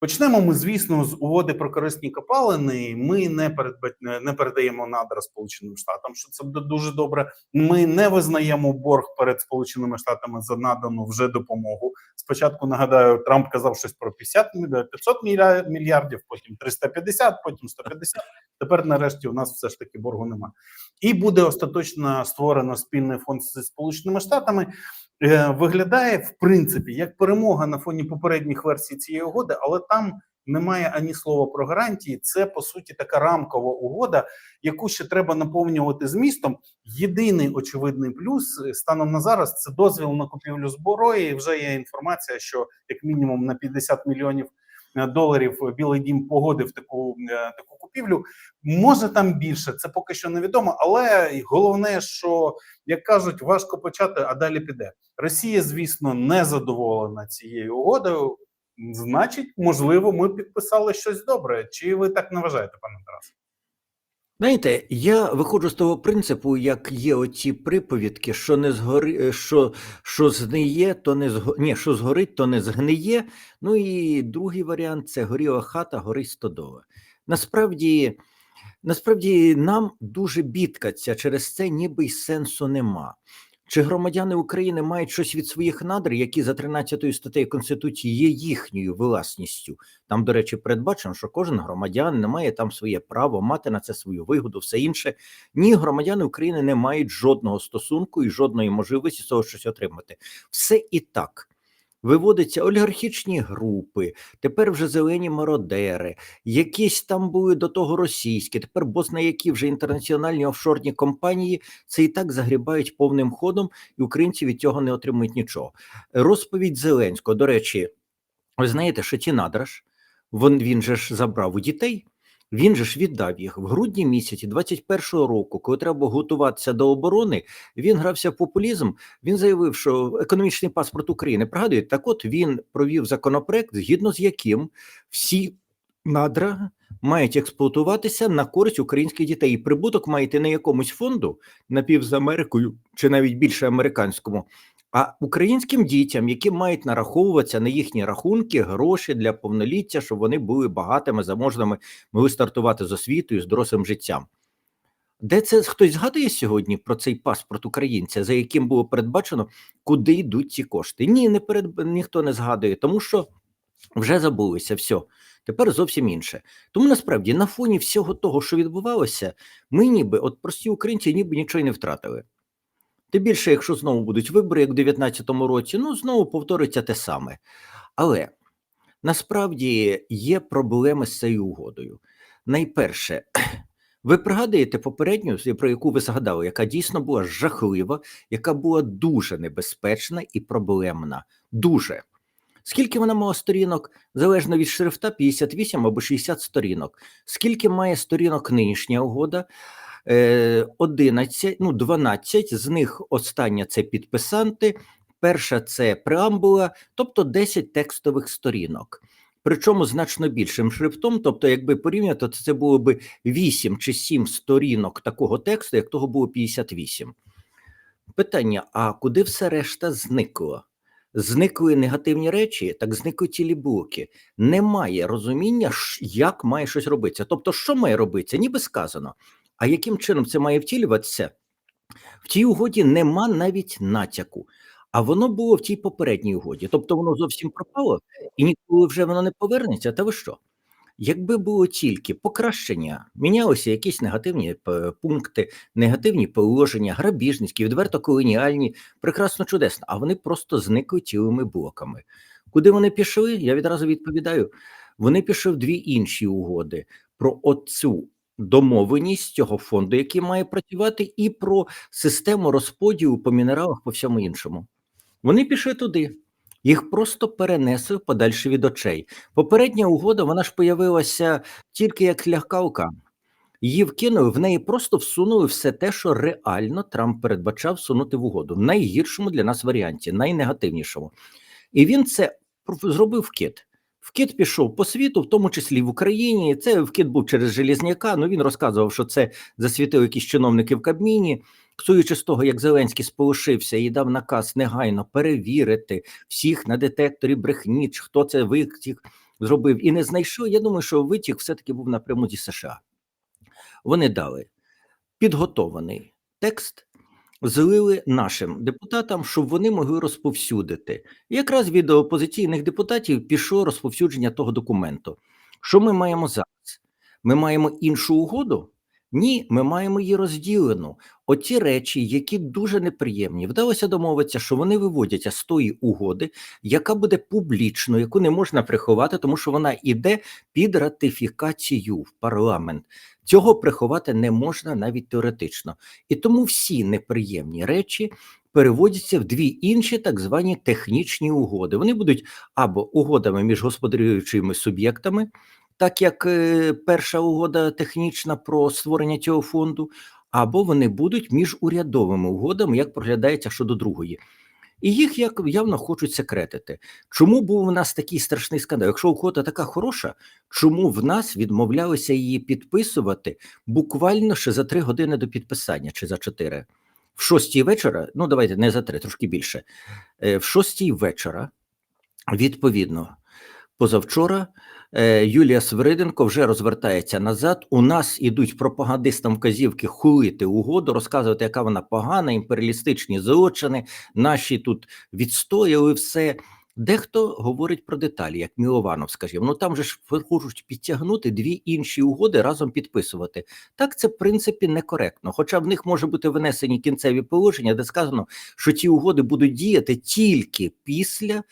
Почнемо ми, звісно, з угоди про корисні копалини. Ми не передба... не передаємо надра Сполученим Штатам, що це буде дуже добре. Ми не визнаємо борг перед Сполученими Штатами за надану вже допомогу. Спочатку нагадаю, Трамп казав щось про 50 мільярдів, 500 мільярдів, потім 350, потім 150. Тепер, нарешті, у нас все ж таки боргу немає. І буде остаточно створено спільний фонд зі Сполученими Штатами. Е, Виглядає в принципі як перемога на фоні попередніх версій цієї угоди, але там немає ані слова про гарантії. Це по суті така рамкова угода, яку ще треба наповнювати змістом. Єдиний очевидний плюс е, станом на зараз це дозвіл на купівлю зброї. Вже є інформація, що як мінімум на 50 мільйонів доларів Білий Дім погодив таку, е, таку купівлю. Може там більше, це поки що невідомо. Але головне, що як кажуть, важко почати, а далі піде. Росія, звісно, не задоволена цією угодою. Значить, можливо, ми підписали щось добре. Чи ви так не вважаєте, пане Тарас? Знаєте, я виходжу з того принципу, як є оці приповідки, що не згори, що, що згниє, то не зго... Ні, що згорить, то не згниє. Ну і другий варіант це горіла хата, горить стодова. Насправді, насправді нам дуже бідкаться через це, ніби й сенсу нема. Чи громадяни України мають щось від своїх надр, які за 13 статтею Конституції є їхньою власністю? Там, до речі, передбачено, що кожен громадян не має там своє право мати на це свою вигоду, все інше. Ні, громадяни України не мають жодного стосунку і жодної можливості з того щось отримати. Все і так. Виводяться олігархічні групи, тепер вже зелені мародери, якісь там були до того російські, тепер бозна які вже інтернаціональні офшорні компанії це і так загрібають повним ходом, і українці від цього не отримують нічого. Розповідь Зеленського, до речі, ви знаєте, що ті надраж, він, він же ж забрав у дітей. Він же ж віддав їх в грудні місяці 21-го року, коли треба готуватися до оборони. Він грався в популізм. Він заявив, що економічний паспорт України пригадує, так от він провів законопроект, згідно з яким всі надра мають експлуатуватися на користь українських дітей. І прибуток має йти не якомусь фонду напів з Америкою чи навіть більше американському, а українським дітям, які мають нараховуватися на їхні рахунки гроші для повноліття, щоб вони були багатими, заможними, могли стартувати з освітою, з дорослим життям. Де це хтось згадує сьогодні про цей паспорт українця, за яким було передбачено, куди йдуть ці кошти? Ні, не перед ніхто не згадує, тому що вже забулися все. Тепер зовсім інше. Тому насправді на фоні всього того, що відбувалося, ми ніби, от прості українці, ніби нічого не втратили. Тим більше, якщо знову будуть вибори, як у 2019 році, ну знову повториться те саме. Але насправді є проблеми з цією угодою. Найперше, ви пригадуєте попередню, про яку ви згадали, яка дійсно була жахлива, яка була дуже небезпечна і проблемна. Дуже. Скільки вона мала сторінок, залежно від шрифта, 58 або 60 сторінок. Скільки має сторінок нинішня угода? Е, 11, ну 12, з них остання це підписанти, перша це преамбула, тобто 10 текстових сторінок. Причому значно більшим шрифтом, тобто, якби порівняти, то це було би 8 чи 7 сторінок такого тексту, як того було 58. Питання: а куди все решта зникло? Зникли негативні речі, так зникли цілі блоки. Немає розуміння, як має щось робитися. Тобто, що має робитися, ніби сказано. А яким чином це має втілюватися? В тій угоді нема навіть натяку. А воно було в тій попередній угоді. Тобто воно зовсім пропало і ніколи вже воно не повернеться. Та ви що? Якби було тільки покращення, мінялися якісь негативні пункти, негативні положення, грабіжницькі, відверто колоніальні, прекрасно чудесно, а вони просто зникли цілими блоками. Куди вони пішли? Я відразу відповідаю. Вони пішли в дві інші угоди про оцю домовленість цього фонду, який має працювати, і про систему розподілу по мінералах по всьому іншому. Вони пішли туди. Їх просто перенесли подальше від очей. Попередня угода вона ж появилася тільки як лягкалка. Її вкинули, в неї просто всунули все те, що реально Трамп передбачав всунути в угоду в найгіршому для нас варіанті, найнегативнішому. І він це зробив вкид. Вкид пішов по світу, в тому числі в Україні. Це вкид був через Желізняка. Ну він розказував, що це засвітили якісь чиновники в Кабміні. Судячи з того, як Зеленський сполошився і дав наказ негайно перевірити всіх на детекторі брехні, хто це витік, зробив і не знайшов. Я думаю, що витік все-таки був напряму зі США. Вони дали підготований текст, злили нашим депутатам, щоб вони могли розповсюдити. І якраз від опозиційних депутатів пішло розповсюдження того документу. Що ми маємо зараз? Ми маємо іншу угоду? Ні, ми маємо її розділену. Оті речі, які дуже неприємні, вдалося домовитися, що вони виводяться з тої угоди, яка буде публічною, яку не можна приховати, тому що вона йде під ратифікацію в парламент. Цього приховати не можна навіть теоретично. І тому всі неприємні речі переводяться в дві інші так звані технічні угоди. Вони будуть або угодами між господарюючими суб'єктами, так як е, перша угода технічна про створення цього фонду, або вони будуть між урядовими угодами, як проглядається щодо другої. І їх як явно хочуть секретити. Чому був у нас такий страшний скандал? Якщо угода така хороша, чому в нас відмовлялися її підписувати буквально ще за три години до підписання чи за чотири? В шостій вечора, ну давайте не за три, трошки більше. Е, В шостій вечора, відповідно, позавчора Юлія Свириденко вже розвертається назад. У нас ідуть пропагандистам вказівки хулити угоду, розказувати, яка вона погана, імперіалістичні злочини, наші тут відстояли все. Дехто говорить про деталі, як Мілованов, скажімо. Ну там же ж хочуть підтягнути дві інші угоди разом підписувати. Так це в принципі некоректно. Хоча в них може бути внесені кінцеві положення, де сказано, що ці угоди будуть діяти тільки після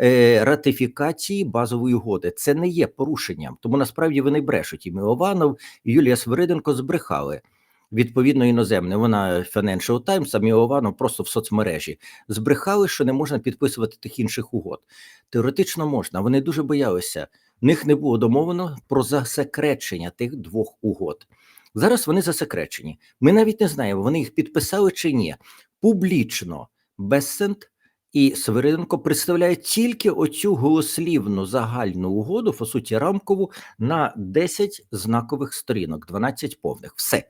е, ратифікації базової угоди. Це не є порушенням. Тому насправді вони брешуть. І Мілованов, і Юлія Свириденко збрехали. Відповідно, іноземне, вона Financial Times, а Мілованов просто в соцмережі збрехали, що не можна підписувати тих інших угод. Теоретично можна. Вони дуже боялися. В них не було домовлено про засекречення тих двох угод. Зараз вони засекречені. Ми навіть не знаємо, вони їх підписали чи ні. Публічно Бессент і Свириденко представляють тільки оцю голослівну загальну угоду, по суті, рамкову на 10 знакових сторінок, 12 повних. Все.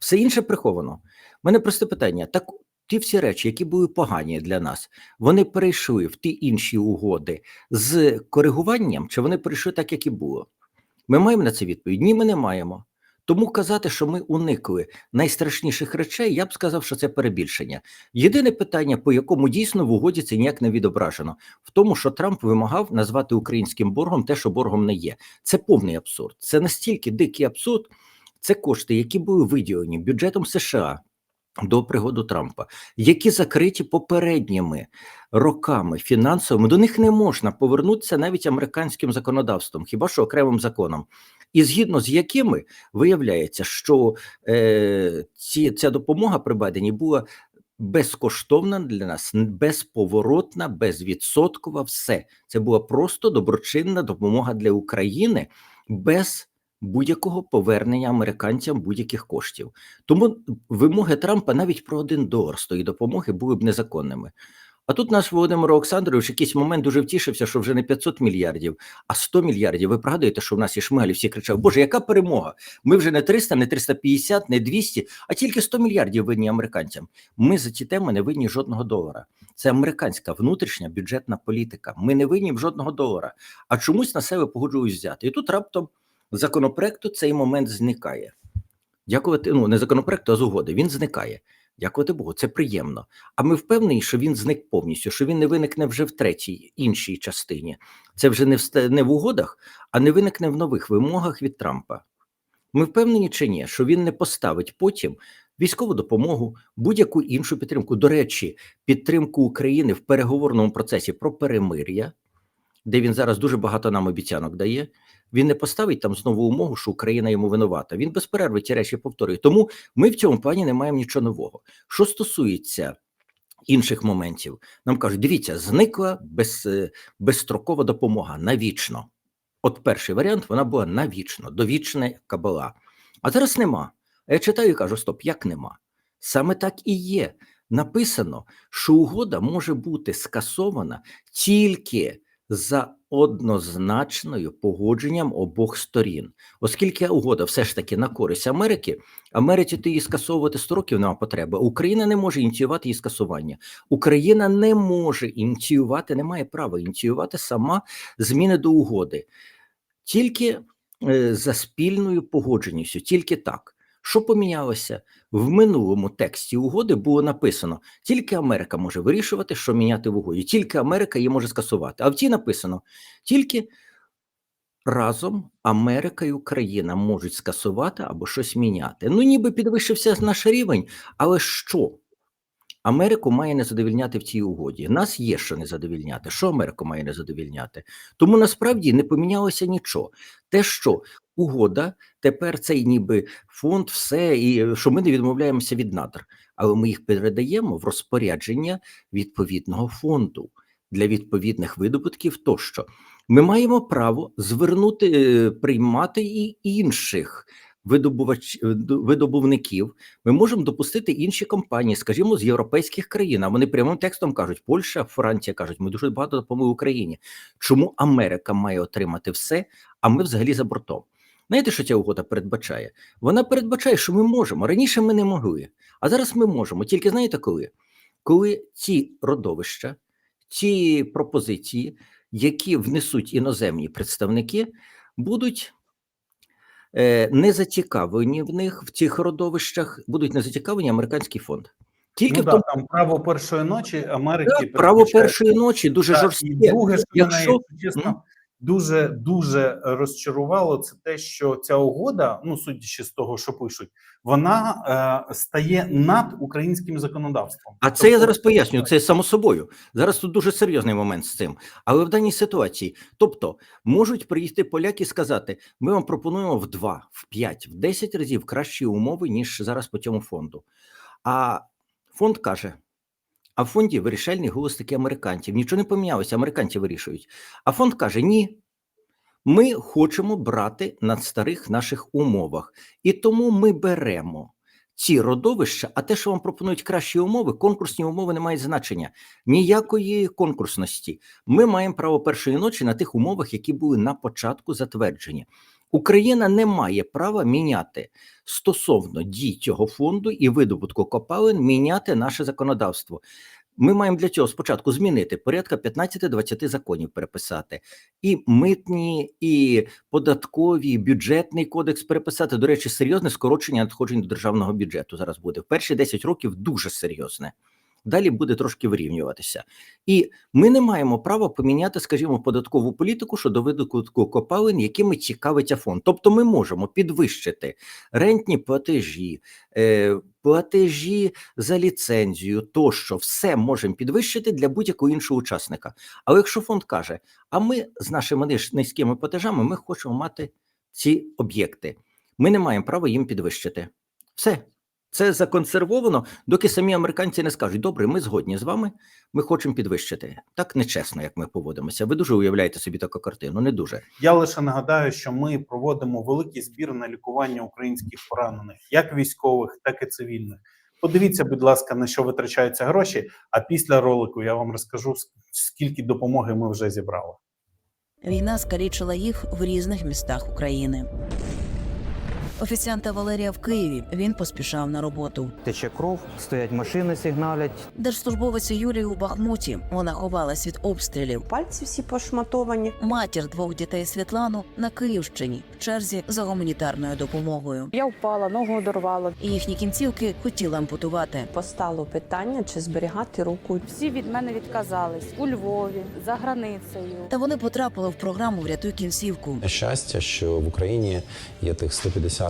Все інше приховано. У мене просте питання: так ті всі речі, які були погані для нас, вони перейшли в ті інші угоди з коригуванням, чи вони перейшли так, як і було? Ми маємо на це відповідь? Ні, ми не маємо. Тому казати, що ми уникли найстрашніших речей, я б сказав, що це перебільшення. Єдине питання, по якому дійсно в угоді це ніяк не відображено, в тому, що Трамп вимагав назвати українським боргом те, що боргом не є. Це повний абсурд. Це настільки дикий абсурд. Це кошти, які були виділені бюджетом США до пригоду Трампа, які закриті попередніми роками фінансовими. До них не можна повернутися навіть американським законодавством, хіба що окремим законом, і згідно з якими виявляється, що е, ці, ця допомога при Байдені була. Безкоштовна для нас, безповоротна, безвідсоткова, все це була просто доброчинна допомога для України без будь-якого повернення американцям будь-яких коштів. Тому вимоги Трампа навіть про один долар з тої допомоги були б незаконними. А тут наш Володимир Олександрович якийсь момент дуже втішився, що вже не 500 мільярдів, а 100 мільярдів. Ви пригадуєте, що в нас є шмелі, всі кричали: Боже, яка перемога? Ми вже не 300, не 350, не 200, а тільки 100 мільярдів винні американцям. Ми за ці теми не винні жодного долара. Це американська внутрішня бюджетна політика. Ми не винні жодного долара, а чомусь на себе погоджують взяти. І тут раптом законопроекту цей момент зникає. Дякувати, ну не законопроекту, а з угоди. Він зникає. Дякувати Богу, це приємно. А ми впевнені, що він зник повністю, що він не виникне вже в третій іншій частині. Це вже не в не в угодах, а не виникне в нових вимогах від Трампа. Ми впевнені чи ні, що він не поставить потім військову допомогу, будь-яку іншу підтримку. До речі, підтримку України в переговорному процесі про перемир'я, де він зараз дуже багато нам обіцянок дає. Він не поставить там знову умову, що Україна йому винувата. Він без перерви ті речі повторює. Тому ми в цьому плані не маємо нічого нового. Що стосується інших моментів, нам кажуть: дивіться, зникла без, е, безстрокова допомога навічно. От перший варіант вона була навічно, довічна кабала. А зараз нема. А я читаю і кажу: стоп, як нема? Саме так і є. Написано, що угода може бути скасована тільки за однозначною погодженням обох сторін, оскільки угода все ж таки на користь Америки, Америці ти її скасовувати 100 років нема потреби. Україна не може ініціювати її скасування. Україна не може ініціювати, не має права ініціювати сама зміни до угоди, тільки е, за спільною погодженістю, тільки так. Що помінялося в минулому тексті угоди? Було написано: тільки Америка може вирішувати, що міняти в угоді, тільки Америка її може скасувати. А в тій написано тільки разом Америка і Україна можуть скасувати або щось міняти. Ну, ніби підвищився наш рівень, але що? Америку має не задовільняти в цій угоді. Нас є що не задовільняти. Що Америку має не задовільняти? Тому насправді не помінялося нічого. Те, що угода, тепер цей ніби фонд, все, і що ми не відмовляємося від надр, але ми їх передаємо в розпорядження відповідного фонду для відповідних видобутків тощо. Ми маємо право звернути, е, приймати і інших видобувач, видобувників. Ми можемо допустити інші компанії, скажімо, з європейських країн. А вони прямим текстом кажуть: Польща, Франція кажуть, ми дуже багато допомогли Україні. Чому Америка має отримати все, а ми взагалі за бортом? Знаєте, що ця угода передбачає? Вона передбачає, що ми можемо. Раніше ми не могли, а зараз ми можемо. Тільки знаєте коли? Коли ці родовища, ці пропозиції, які внесуть іноземні представники, будуть не зацікавлені в них в цих родовищах, будуть не зацікавлені американський фонд. Тільки ну, в да, там право першої ночі Америки да, право першої ночі дуже да, жорстке. І друге, що Якщо- мене, якщо чесно, дуже дуже розчарувало, це те, що ця угода, ну судячи з того, що пишуть, вона е, стає над українським законодавством. А це я Тобто- зараз поясню. Це само собою. Зараз тут дуже серйозний момент з цим. Але в даній ситуації, тобто, можуть приїхати поляки і сказати: ми вам пропонуємо в 2, в 5, в 10 разів кращі умови, ніж зараз по цьому фонду. А фонд каже: а в фонді вирішальний голос таки американців. Нічого не помінялося, американці вирішують. А фонд каже: ні. Ми хочемо брати на старих наших умовах, і тому ми беремо ці родовища, а те, що вам пропонують кращі умови, конкурсні умови не мають значення. Ніякої конкурсності. Ми маємо право першої ночі на тих умовах, які були на початку затверджені. Україна не має права міняти стосовно дій цього фонду і видобутку копалин, міняти наше законодавство. Ми маємо для цього спочатку змінити порядка 15-20 законів переписати, і митні, і податкові, і бюджетний кодекс переписати. До речі, серйозне скорочення надходжень до державного бюджету зараз буде. В перші 10 років дуже серйозне. Далі буде трошки вирівнюватися. І ми не маємо права поміняти, скажімо, податкову політику щодо видобутку копалин, якими цікавиться фонд. Тобто ми можемо підвищити рентні платежі, е, платежі за ліцензію, тощо все можемо підвищити для будь-якого іншого учасника. Але якщо фонд каже, а ми з нашими низькими платежами ми хочемо мати ці об'єкти, ми не маємо права їм підвищити. Все. Це законсервовано, доки самі американці не скажуть: добре, ми згодні з вами, ми хочемо підвищити. Так нечесно, як ми поводимося. Ви дуже уявляєте собі таку картину, не дуже. Я лише нагадаю, що ми проводимо великий збір на лікування українських поранених, як військових, так і цивільних. Подивіться, будь ласка, на що витрачаються гроші. А після ролику я вам розкажу скільки допомоги ми вже зібрали. Війна скалічила їх в різних містах України. Офіціанта Валерія в Києві він поспішав на роботу. Тече кров, стоять машини, сигналять. Держслужбовець Юлії у Бахмуті. Вона ховалась від обстрілів. Пальці всі пошматовані. Матір двох дітей Світлану на Київщині в черзі за гуманітарною допомогою. Я впала, ногу одорвала. І їхні кінцівки хотіли ампутувати. Постало питання, чи зберігати руку. Всі від мене відказались у Львові, за границею. Та вони потрапили в програму Врятуй кінцівку. щастя, що в Україні є тих 150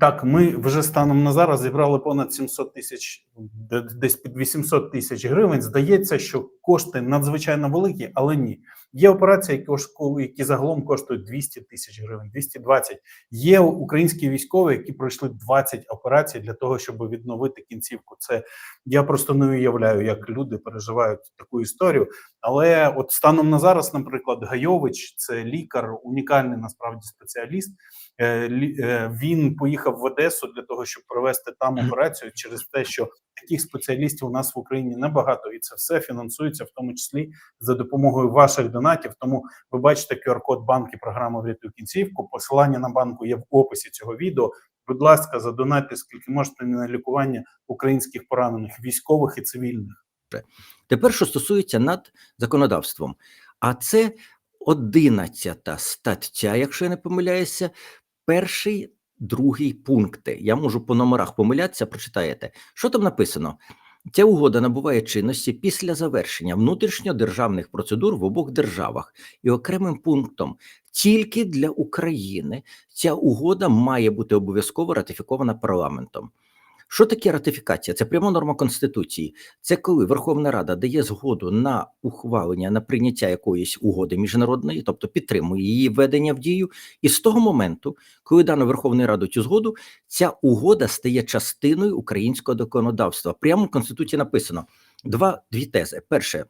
Так, ми вже станом на зараз зібрали понад 700 тисяч, десь під 800 тисяч гривень. Здається, що кошти надзвичайно великі, але ні. Є операції, які, загалом коштують 200 тисяч гривень, 220. Є українські військові, які пройшли 20 операцій для того, щоб відновити кінцівку. Це я просто не уявляю, як люди переживають таку історію. Але от станом на зараз, наприклад, Гайович, це лікар, унікальний насправді спеціаліст. Е, е, Він поїхав в Одесу для того, щоб провести там операцію через те, що таких спеціалістів у нас в Україні небагато, і це все фінансується, в тому числі за допомогою ваших донатів. Тому ви бачите QR-код банки програми «Врятуй кінцівку. Посилання на банку є в описі цього відео. Будь ласка, задонайте скільки можете на лікування українських поранених, військових і цивільних. Тепер, що стосується над законодавством, а це 11 стаття, якщо я не помиляюся, перший, другий пункти. Я можу по номерах помилятися, прочитаєте. Що там написано? Ця угода набуває чинності після завершення внутрішньодержавних процедур в обох державах і окремим пунктом тільки для України ця угода має бути обов'язково ратифікована парламентом. Що таке ратифікація? Це пряма норма Конституції. Це коли Верховна Рада дає згоду на ухвалення, на прийняття якоїсь угоди міжнародної, тобто підтримує її введення в дію. І з того моменту, коли дано Верховною Радою цю згоду, ця угода стає частиною українського законодавства. Прямо в Конституції написано два дві тези. Перше.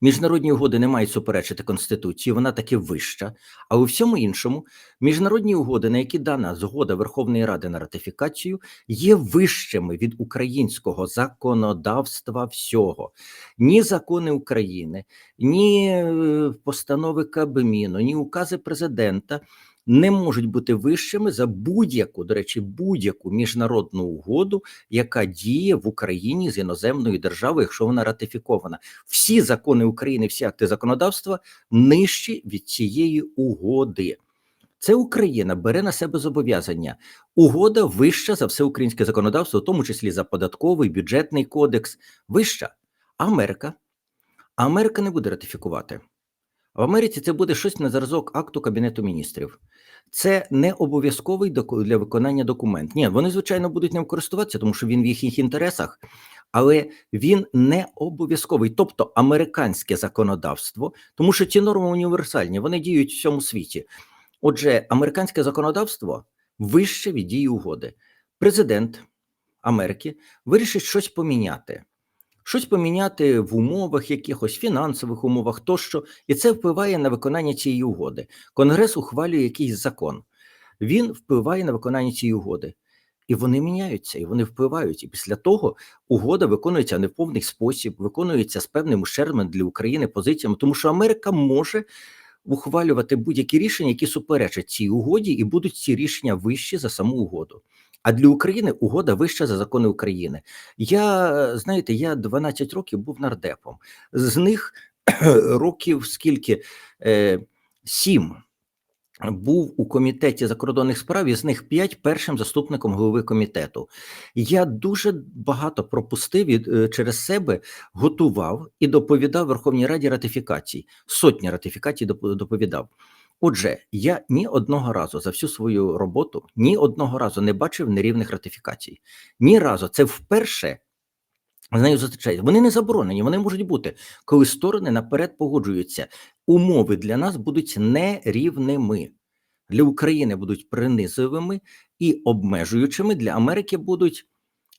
Міжнародні угоди не мають суперечити Конституції, вона таки вища. А у всьому іншому, міжнародні угоди, на які дана згода Верховної Ради на ратифікацію, є вищими від українського законодавства всього. Ні закони України, ні е, постанови Кабміну, ні укази президента не можуть бути вищими за будь-яку, до речі, будь-яку міжнародну угоду, яка діє в Україні з іноземною державою, якщо вона ратифікована. Всі закони України, всі акти законодавства нижчі від цієї угоди. Це Україна бере на себе зобов'язання. Угода вища за все українське законодавство, в тому числі за податковий, бюджетний кодекс, вища. Америка. Америка не буде ратифікувати. В Америці це буде щось на зразок акту Кабінету міністрів. Це не обов'язковий для виконання документ. Ні, вони, звичайно, будуть ним користуватися, тому що він в їхніх інтересах, але він не обов'язковий, тобто американське законодавство, тому що ці норми універсальні, вони діють в всьому світі. Отже, американське законодавство вище від дії угоди. Президент Америки вирішить щось поміняти, щось поміняти в умовах, якихось фінансових умовах тощо, і це впливає на виконання цієї угоди. Конгрес ухвалює якийсь закон, він впливає на виконання цієї угоди. І вони міняються, і вони впливають. І після того угода виконується не в повний спосіб, виконується з певним ущербом для України позиціями, тому що Америка може ухвалювати будь-які рішення, які суперечать цій угоді, і будуть ці рішення вищі за саму угоду. А для України угода вища за закони України. Я знаєте, я 12 років був нардепом. З них років скільки е, сім був у комітеті закордонних справ, із них п'ять першим заступником голови комітету. Я дуже багато пропустив і е, через себе готував і доповідав Верховній Раді ратифікацій. Сотні ратифікацій доповідав. Отже, я ні одного разу за всю свою роботу ні одного разу не бачив нерівних ратифікацій. Ні разу. Це вперше з нею зустрічається. Вони не заборонені, вони можуть бути, коли сторони наперед погоджуються. Умови для нас будуть нерівними. Для України будуть принизливими і обмежуючими, для Америки будуть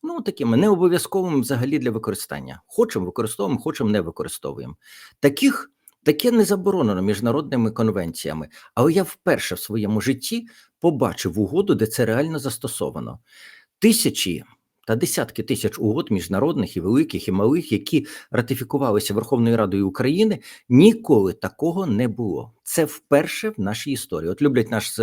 ну, такими необов'язковими взагалі для використання. Хочемо використовуємо, хочемо не використовуємо. Таких таке не заборонено міжнародними конвенціями. Але я вперше в своєму житті побачив угоду, де це реально застосовано. Тисячі та десятки тисяч угод міжнародних і великих, і малих, які ратифікувалися Верховною Радою України, ніколи такого не було. Це вперше в нашій історії. От люблять наш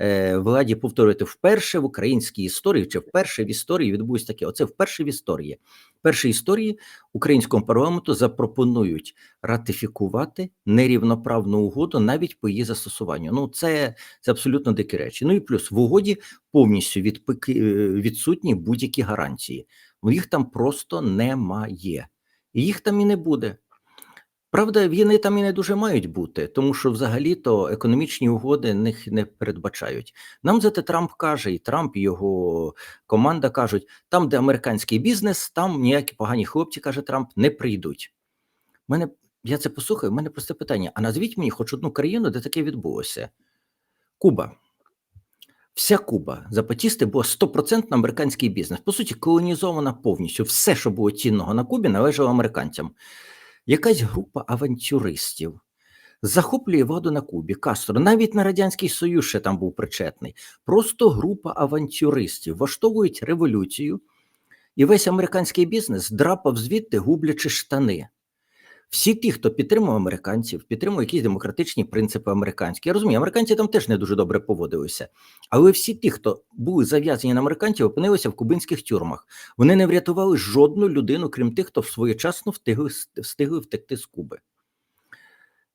е, владі повторювати вперше в українській історії, чи вперше в історії відбулось таке. Оце вперше в історії. Вперше в історії українському парламенту запропонують ратифікувати нерівноправну угоду навіть по її застосуванню. Ну це, це абсолютно дикі речі. Ну і плюс в угоді повністю е, відсутні будь-які гарантії. Ну, Їх там просто немає, і їх там і не буде. Правда, війни там і не дуже мають бути, тому що взагалі-то економічні угоди них не передбачають. Нам зате Трамп каже, і Трамп і його команда кажуть: там, де американський бізнес, там ніякі погані хлопці, каже Трамп, не прийдуть. Мене я це послухаю. в мене просте питання: а назвіть мені хоч одну країну, де таке відбулося? Куба. Вся Куба Запатісти була стопроцентно американський бізнес. По суті, колонізована повністю. Все, що було цінного на Кубі, належало американцям. Якась група авантюристів захоплює владу на Кубі. Кастро, навіть на Радянський Союз ще там був причетний. Просто група авантюристів влаштовують революцію, і весь американський бізнес драпав звідти, гублячи штани. Всі ті, хто підтримував американців, підтримував якісь демократичні принципи американські. Я розумію, американці там теж не дуже добре поводилися. Але всі ті, хто були зав'язані на американців, опинилися в кубинських тюрмах. Вони не врятували жодну людину, крім тих, хто своєчасно встигли, встигли втекти з Куби.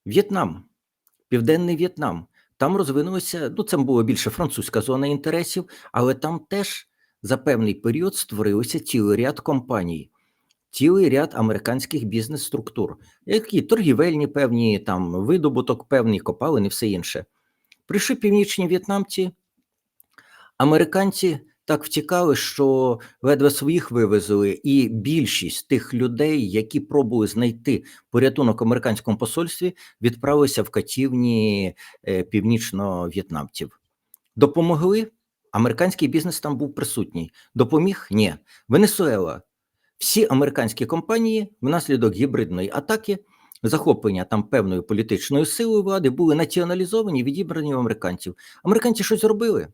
В'єтнам, Південний В'єтнам. Там розвинулася, ну це була більше французька зона інтересів, але там теж за певний період створилося цілий ряд компаній, цілий ряд американських бізнес-структур, які торгівельні певні, там видобуток певний, копалини, все інше. Прийшли північні в'єтнамці, американці так втікали, що ледве своїх вивезли, і більшість тих людей, які пробували знайти порятунок в американському посольстві, відправилися в катівні е, північно-в'єтнамців. Допомогли? Американський бізнес там був присутній. Допоміг? Ні. Венесуела. Всі американські компанії внаслідок гібридної атаки, захоплення там певною політичною силою влади були націоналізовані, відібрані в американців. Американці щось зробили?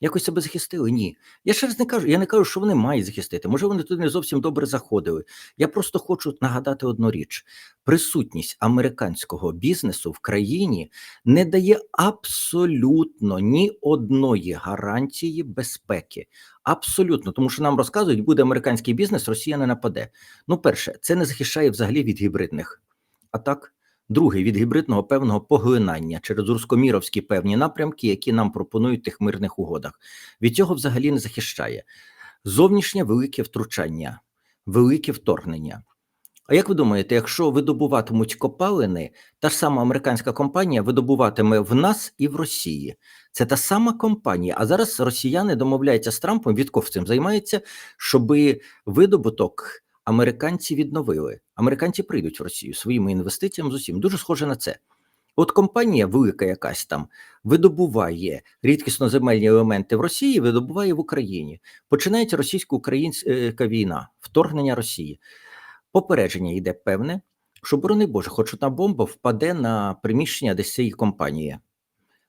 Якось себе захистили? Ні. Я ще раз не кажу, я не кажу, що вони мають захистити. Може, вони туди не зовсім добре заходили. Я просто хочу нагадати одну річ: присутність американського бізнесу в країні не дає абсолютно ні одної гарантії безпеки. Абсолютно, тому що нам розказують, буде американський бізнес, Росія не нападе. Ну, перше, це не захищає взагалі від гібридних атак. Друге, від гібридного певного поглинання через рускоміровські певні напрямки, які нам пропонують в тих мирних угодах. Від цього взагалі не захищає. Зовнішнє велике втручання, велике вторгнення. А як ви думаєте, якщо видобуватимуть копалини, та ж сама американська компанія видобуватиме в нас і в Росії? Це та сама компанія. А зараз росіяни домовляються з Трампом, Вітков цим займається, щоби видобуток американці відновили. Американці прийдуть в Росію своїми інвестиціями з усім. Дуже схоже на це. От компанія велика якась там видобуває рідкісноземельні елементи в Росії, видобуває в Україні. Починається російсько-українська війна, вторгнення Росії. Попередження йде певне, що, борони Боже, хоч одна бомба впаде на приміщення десь цієї компанії,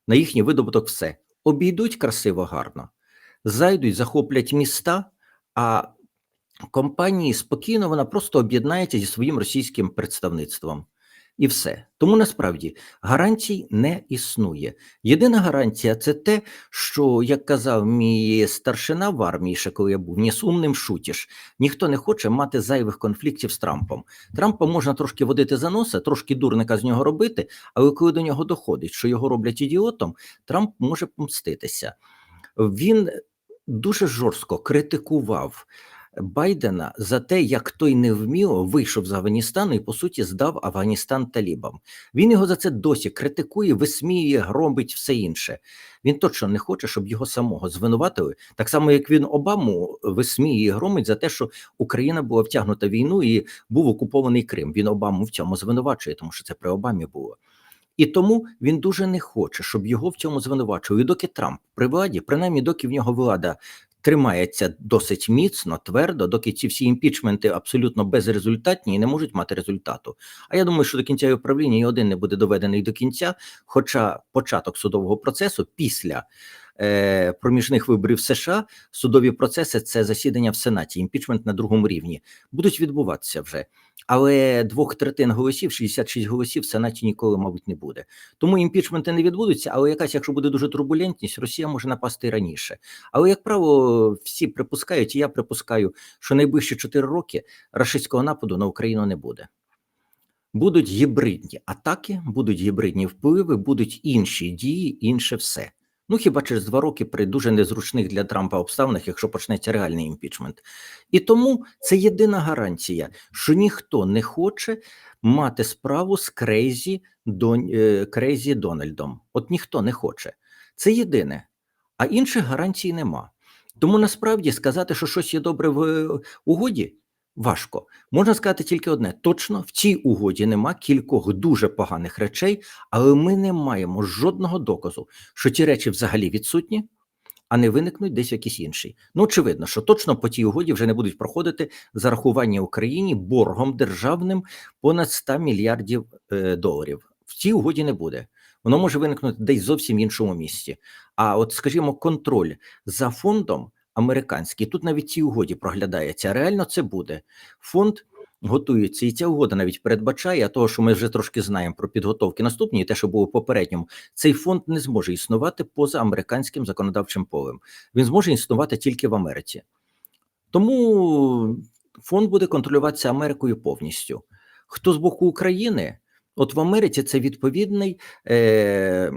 на їхній видобуток все. Обійдуть красиво, гарно, зайдуть, захоплять міста, а компанії спокійно вона просто об'єднається зі своїм російським представництвом. І все. Тому насправді гарантій не існує. Єдина гарантія це те, що, як казав мій старшина в армії, ще коли я був, ні з умним шутіш. Ніхто не хоче мати зайвих конфліктів з Трампом. Трампа можна трошки водити за носа, трошки дурника з нього робити, але коли до нього доходить, що його роблять ідіотом, Трамп може помститися. Він дуже жорстко критикував Байдена за те, як той невміло вийшов з Афганістану і по суті здав Афганістан талібам. Він його за це досі критикує, висміює, громить все інше. Він точно не хоче, щоб його самого звинуватили, так само як він Обаму висміює громить за те, що Україна була втягнута в війну і був окупований Крим. Він Обаму в цьому звинувачує, тому що це при Обамі було. І тому він дуже не хоче, щоб його в цьому звинувачували. І доки Трамп при владі, принаймні, доки в нього влада тримається досить міцно, твердо, доки ці всі імпічменти абсолютно безрезультатні і не можуть мати результату. А я думаю, що до кінця управління правління і один не буде доведений до кінця. Хоча початок судового процесу після е, проміжних виборів США судові процеси це засідання в Сенаті, імпічмент на другому рівні будуть відбуватися вже. Але двох третин голосів, 66 голосів в Сенаті ніколи, мабуть, не буде. Тому імпічменти не відбудуться, але якась, якщо буде дуже турбулентність, Росія може напасти раніше. Але, як правило, всі припускають, і я припускаю, що найближчі 4 роки рашистського нападу на Україну не буде. Будуть гібридні атаки, будуть гібридні впливи, будуть інші дії, інше все. Ну хіба через два роки при дуже незручних для Трампа обставинах, якщо почнеться реальний імпічмент. І тому це єдина гарантія, що ніхто не хоче мати справу з Крейзі, Дон, е, Крейзі Дональдом. От ніхто не хоче. Це єдине, а інших гарантій нема. Тому насправді сказати, що щось є добре в е, угоді, важко. Можна сказати тільки одне: точно в цій угоді нема кількох дуже поганих речей, але ми не маємо жодного доказу, що ті речі взагалі відсутні, а не виникнуть десь якісь інші. Ну, очевидно, що точно по тій угоді вже не будуть проходити зарахування Україні боргом державним понад 100 мільярдів е, доларів. В цій угоді не буде. Воно може виникнути десь зовсім іншому місці. А от, скажімо, контроль за фондом американський тут навіть цій угоді проглядається. Реально це буде. Фонд готується, і ця угода навіть передбачає, того, що ми вже трошки знаємо про підготовки наступні, і те, що було в попередньому, цей фонд не зможе існувати поза американським законодавчим полем. Він зможе існувати тільки в Америці. Тому фонд буде контролюватися Америкою повністю. Хто з боку України? От в Америці це відповідний е, е,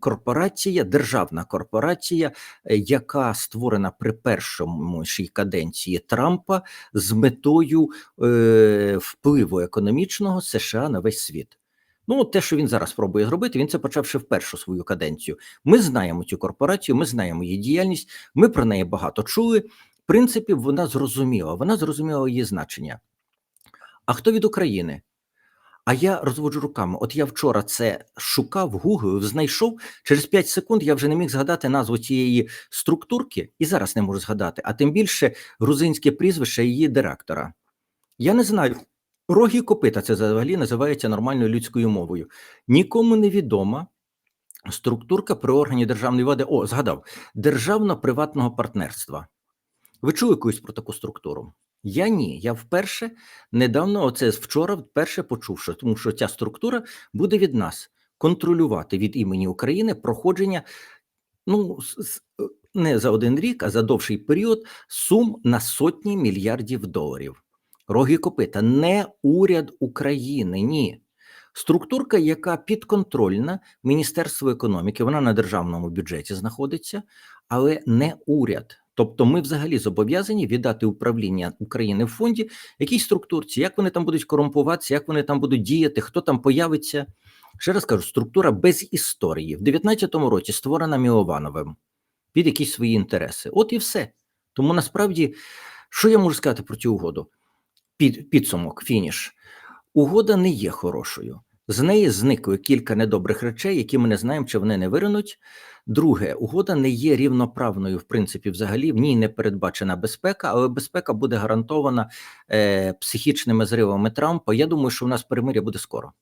корпорація, державна корпорація, е, яка створена при першому ще каденції Трампа з метою е, впливу економічного США на весь світ. Ну, те, що він зараз пробує зробити, він це почав ще в першу свою каденцію. Ми знаємо цю корпорацію, ми знаємо її діяльність, ми про неї багато чули. В принципі, вона зрозуміла, вона зрозуміла її значення. А хто від України? А я розводжу руками. От я вчора це шукав, гуглив, знайшов. Через 5 секунд я вже не міг згадати назву цієї структурки, і зараз не можу згадати, а тим більше грузинське прізвище її директора. Я не знаю. Рогі копита це взагалі називається нормальною людською мовою. Нікому не відома структурка при органі державної влади. О, згадав, державно-приватного партнерства. Ви чули колись про таку структуру? Я ні. Я вперше недавно, оце вчора, вперше почув, що тому що ця структура буде від нас контролювати від імені України проходження ну не за один рік, а за довший період сум на сотні мільярдів доларів. Роги копита, не уряд України, ні. Структурка, яка підконтрольна Міністерству економіки, вона на державному бюджеті знаходиться, але не уряд. Тобто ми взагалі зобов'язані віддати управління України в фонді якійсь структурці, як вони там будуть корумпуватися, як вони там будуть діяти, хто там появиться. Ще раз кажу, структура без історії. В 19-му році створена Міловановим під якісь свої інтереси. От і все. Тому насправді, що я можу сказати про цю угоду? Під, підсумок, фініш. Угода не є хорошою. З неї зникли кілька недобрих речей, які ми не знаємо, чи вони не виринуть. Друге, угода не є рівноправною, в принципі, взагалі в ній не передбачена безпека, але безпека буде гарантована е, психічними зривами Трампа. Я думаю, що в нас перемир'я буде скоро.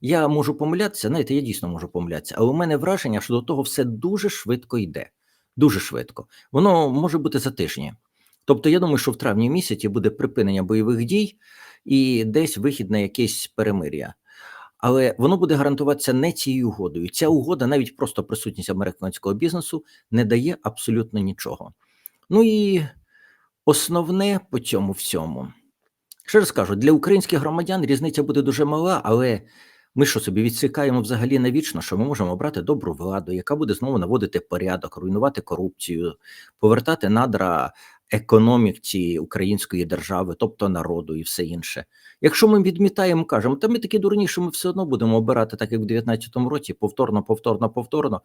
Я можу помилятися, знаєте, я дійсно можу помилятися, але у мене враження, що до того все дуже швидко йде. Дуже швидко. Воно може бути за тижні. Тобто, я думаю, що в травні місяці буде припинення бойових дій і десь вихід на якесь перемир'я. Але воно буде гарантуватися не цією угодою. Ця угода, навіть просто присутність американського бізнесу, не дає абсолютно нічого. Ну і основне по цьому всьому. Ще раз кажу, для українських громадян різниця буде дуже мала, але ми що собі відсікаємо взагалі навічно, що ми можемо обрати добру владу, яка буде знову наводити порядок, руйнувати корупцію, повертати надра економіці української держави, тобто народу і все інше. Якщо ми відмітаємо, кажемо, та ми такі дурні, що ми все одно будемо обирати, так як в 19-му році, повторно, повторно, повторно,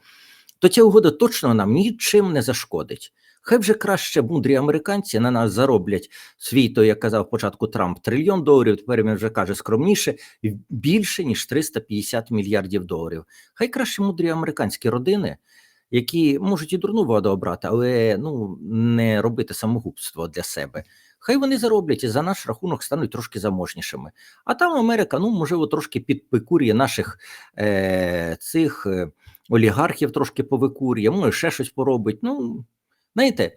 то ця угода точно нам нічим не зашкодить. Хай вже краще мудрі американці на нас зароблять свій, то як казав початку Трамп, трильйон доларів. Тепер він вже каже скромніше, більше ніж 350 мільярдів доларів. Хай краще мудрі американські родини, які можуть і дурну владу обрати, але ну не робити самогубство для себе. Хай вони зароблять і за наш рахунок стануть трошки заможнішими. А там Америка, ну можливо, трошки підпекурює наших е, цих е, олігархів, трошки повикурює, може ще щось поробить. Ну знаєте,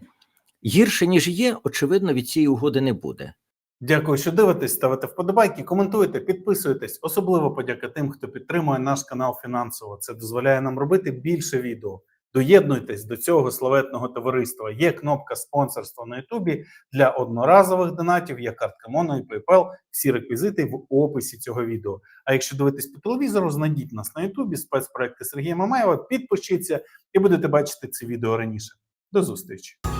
гірше ніж є, очевидно, від цієї угоди не буде. Дякую, що дивитесь, ставите вподобайки, коментуйте, підписуйтесь. Особливо подяка тим, хто підтримує наш канал фінансово. Це дозволяє нам робити більше відео. Доєднуйтесь до цього славетного товариства. Є кнопка спонсорства на Ютубі для одноразових донатів, є картка Моно і PayPal. Всі реквізити в описі цього відео. А якщо дивитесь по телевізору, знайдіть нас на Ютубі, спецпроекти Сергія Мамаєва, підпишіться і будете бачити це відео раніше. До зустрічі!